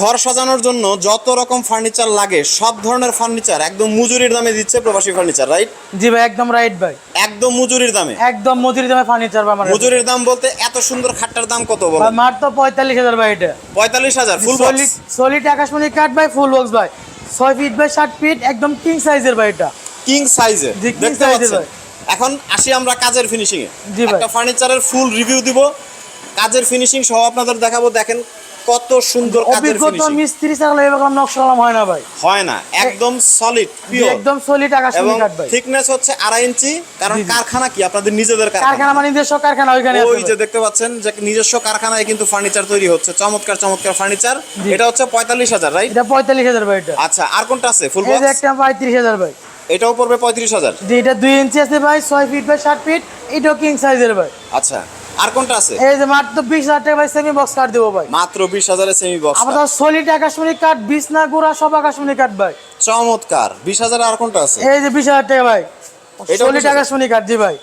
ঘর সাজানোর জন্য যত রকম ফার্নিচার লাগে সব ধরনের ফার্নিচার একদম মজুরির দামে দিচ্ছে প্রবাসী ফার্নিচার রাইট জি ভাই একদম রাইট ভাই। একদম মজুরির দামে। একদম মজুরি দামে ফার্নিচার ভাই আমার মজুরির দাম বলতে এত সুন্দর খাটটার দাম কত বলো? ভাই মাত্র পঁয়তাল্লিশ হাজার ভাই এটা। পঁয়তাল্লিশ হাজার ফুল সলিড সলিড আকাশমণি কাঠ ভাই ফুল বক্স ভাই। ছয় ফিট বাই ষাট ফিট একদম কিং সাইজের ভাই এটা। কিং সাইজের দেখতে পাচ্ছেন। এখন আসি আমরা কাজের ফিনিশিং এ। একটা ফার্নিচারের ফুল রিভিউ দিব। কাজের ফিনিশিং সহ আপনাদের দেখাবো দেখেন কত সুন্দর কাজের অভিজ্ঞতা ফিনিশিং? মিস্ত্রি চাকলে এরকম নকশা কালাম হয় না ভাই। হয় না একদম সলিড পিওর একদম সলিড আকাশমণি কাঠ ভাই। থিকনেস হচ্ছে আড়াই ইঞ্চি কারণ। কারখানা কি? আপনাদের নিজেদের কারখানা। কারখানা মানে নিজস্ব কারখানা ওইখানে আছে ওই যে দেখতে পাচ্ছেন যে নিজস্ব কারখানায় কিন্তু ফার্নিচার তৈরি হচ্ছে চমৎকার চমৎকার ফার্নিচার এটা হচ্ছে পঁয়তাল্লিশ হাজার রাইট এটা পঁয়তাল্লিশ হাজার ভাই এটা। আচ্ছা আর কোনটা আছে? ফুল এই যে বক্স একটা পঁয়ত্রিশ হাজার ভাই। এটাও পড়বে পঁয়ত্রিশ হাজার। যে এটা দুই ইঞ্চি আছে ভাই ছয় ফিট বাই ষাট ফিট এটাও কিং সাইজের ভাই। আচ্ছা। আর কোনটা আছে? এই যে মাত্র বিশ হাজার টাকা ভাই সেমি বক্স কাঠ দেবো ভাই। মাত্র বিশ হাজারের সেমি বক্স আমাদের সলিড আকাশমণি কাঠ বিছনা গুড়া সব আকাশমণি কাঠ ভাই। চমৎকার। বিশ হাজার আর কোনটা আছে? এই যে বিশ হাজার টাকা ভাই। এটাও সলিড 20,000 আকাশমণি কাঠ জি ভাই।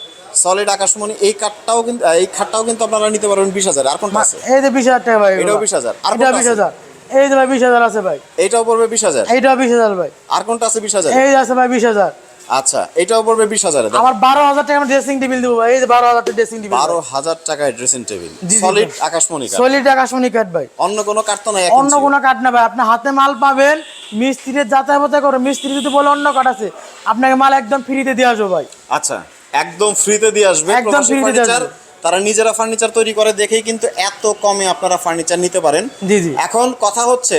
সলিড আকাশমণি এই কাঠটাও কিন্তু এই খাটটাও কিন্তু আপনারা নিতে পারবেন বিশ হাজার। আর কোনটা আছে? এই যে বিশ হাজার টাকা ভাই এটাও এগুলো। 20,000 আর কোনটা বিশ আছে? হাজার। এই যে ভাই বিশ হাজার আছে ভাই। এইটাও পড়বে বিশ হাজার। এইটাও বিশ হাজার ভাই। আর কোনটা আছে বিশ হাজার? এই আছে ভাই বিশ হাজার। আচ্ছা এটাও পড়বে বিশ হাজার আমার বারো হাজার টাকা ড্রেসিং টেবিল দেবো ভাই এই যে বারো হাজার টাকা ড্রেসিং টেবিল বারো হাজার টাকায় ড্রেসিং টেবিল সলিড আকাশমণি সলিড আকাশমণি কাঠ ভাই। অন্য কোনো কাঠ তো নাই অন্য কোনো কাঠ না ভাই আপনি হাতে মাল পাবেন মিস্ত্রির বাছাই করে মিস্ত্রি যদি বলে অন্য কাঠ আছে আপনাকে মাল একদম ফ্রিতে দিয়ে আসব ভাই। আচ্ছা একদম ফ্রিতে দিয়ে আসবে একদম প্রবাসী free তে দিয়ে আসবে। তারা নিজেরা ফার্নিচার তৈরি করে দেখেই কিন্তু এত কমে আপনারা ফার্নিচার নিতে পারেন। জি জি। এখন কথা হচ্ছে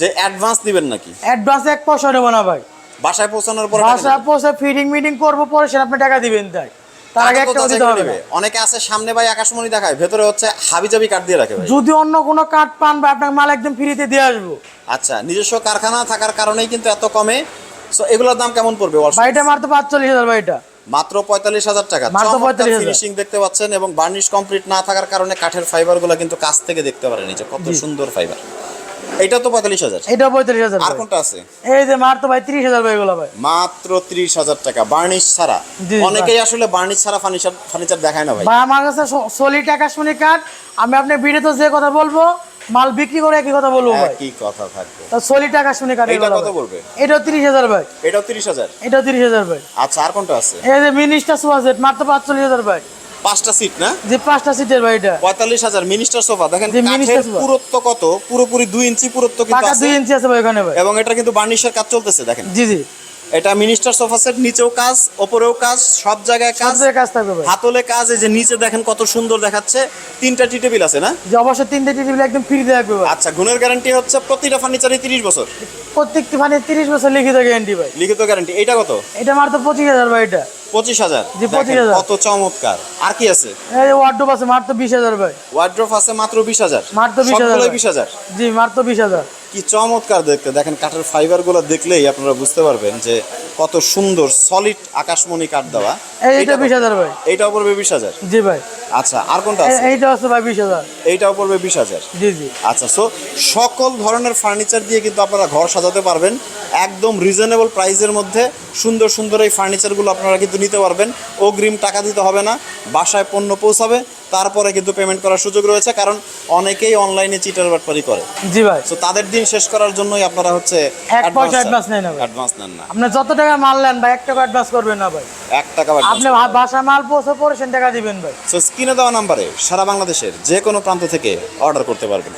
যে অ্যাডভান্স দিবেন নাকি? অ্যাডভান্স এক পয়সা নেব না ভাই। বাসায় পৌঁছানোর পরে টাকা বাসা দিবেন? ফিটিং মিটিং করব পরে সেটা আপনি টাকা দিবেন তাই। তার আগে একটা দিতে হবে অনেকে আছে সামনে ভাই আকাশমণি দেখায় ভেতরে হচ্ছে হাবিজাবি কাঠ দিয়ে রাখে ভাই। যদি অন্য কোনো কাঠ পান বা আপনার মাল একদম ফ্রিতে দিয়ে আসব। আচ্ছা নিজস্ব কারখানা থাকার কারণেই কিন্তু এত কমে। সো এগুলোর দাম কেমন পড়বে মারতে পাঁচচল্লিশ হাজার বাড়িটা মাত্র পঁয়তাল্লিশ হাজার টাকা। মাত্র 45,000 ফিনিশিং দেখতে পাচ্ছেন এবং বার্নিশ কমপ্লিট না থাকার কারণে কাঠের ফাইবারগুলো কিন্তু কাছ থেকে দেখতে পারেন যে কত সুন্দর ফাইবার এটা তো পঁয়তাল্লিশ হাজার। এটাও পঁয়তাল্লিশ হাজার আর কোনটা আছে? এই যে মার তো ভাই তিরিশ হাজার ভাই এগুলো ভাই। মাত্র ত্রিশ হাজার টাকা বার্নিশ ছাড়া। অনেকেই আসলে বার্নিশ ছাড়া ফার্নিচার ফার্নিচার দেখায় না ভাই। ভাই আমার কাছে সলিড আকাশমণি কাঠ আমি আপনার ভিডিওতে যে কথা বলব মাল বিক্রি করে একই কথা বলব ভাই। কি কথা থাকবে। তা সলিড আকাশমণি কাঠ এইটা এগুলো কত। পড়বে এটাও হাজার ভাই। এটাও তিরিশ হাজার? এটাও তিরিশ হাজার ভাই। আচ্ছা আর কোনটা আছে? এই যে মিনিস্টার সোফা সেট মাত্র হাজার ভাই। পাঁচটা সিট না? যে পাঁচটা সিটের ভাই এটা। পঁয়তাল্লিশ হাজার মিনিস্টার সোফা। দেখেন কাঠের। পুরুত্ব কত? পুরোপুরি দুই ইঞ্চি পুরুত্ব কিন্তু আছে দুই ইঞ্চি আছে ভাই ওখানে ভাই। এবং এটা কিন্তু বার্নিশের কাজ চলতেছে দেখেন। জি জি। এটা মিনিস্টার সোফা সেট নিচেও কাজ ওপরেও কাজ সব জায়গায় কাজ। সব জায়গায় কাজ থাকবে হাতলে কাজ এই যে নিচে দেখেন কত সুন্দর দেখাচ্ছে। তিনটা টি টেবিল আছে না? যে অবশ্যই তিনটে টেবিল একদম ফ্রিতে থাকবে আচ্ছা গুণের গ্যারান্টি হচ্ছে প্রতিটা ফার্নিচারই তিরিশ বছর। প্রত্যেকটি মানে তিরিশ বছর লিখিত গ্যারান্টি ভাই। লিখিত গ্যারান্টি এটা কত? এটা মাত্র পঁচিশ হাজার ভাই এটা। পঁচিশ হাজার। জি, দেখেন 25,000 কত চমৎকার। আর কি আছে? এই আছে মাত্র বিশ হাজার ভাই। ওয়ার্ড্রোফ আছে মাত্র বিশ হাজার। মাত্র 20,000 সবগুলোই ভাই। বিশ হাজার। জি মাত্র বিশ হাজার। কি চমৎকার দেখতে। দেখেন কাঠের ফাইবারগুলো দেখলেই আপনারা বুঝতে পারবেন যে কত সুন্দর সলিড আকাশমণি কাঠ দেওয়া। এইটা বিশ হাজার ভাই। এইটাও পড়বে বিশ হাজার। জি ভাই। আচ্ছা আর কোনটা আছে? এইটা আছে ভাই বিশ হাজার। এইটাও পড়বে বিশ হাজার। জি জি। আচ্ছা সো সকল ধরনের ফার্নিচার দিয়ে কিন্তু আপনারা ঘর সাজাতে পারবেন। একদম রিজনেবল প্রাইসের মধ্যে সুন্দর সুন্দর এই ফার্নিচারগুলো আপনারা কিন্তু নিতে পারবেন। অগ্রিম টাকা দিতে হবে না বাসায় পণ্য পৌঁছাবে তারপরে কিন্তু পেমেন্ট করার সুযোগ রয়েছে কারণ অনেকেই অনলাইনে চিটার বাটপারি করে। জি ভাই। তো তাদের দিন শেষ করার জন্যই আপনারা হচ্ছে এক পয়সা advance নেয় না অ্যাডভান্স নেন না। আপনি যত টাকা মাল নেন ভাই এক টাকা অ্যাডভান্স করবেন না ভাই। এক টাকা আপনি বাসা মাল পৌঁছে পরে সেন টাকা দিবেন ভাই। সো স্ক্রিনে দেওয়া নাম্বারে সারা বাংলাদেশের যে কোনো প্রান্ত থেকে অর্ডার করতে পারবেন।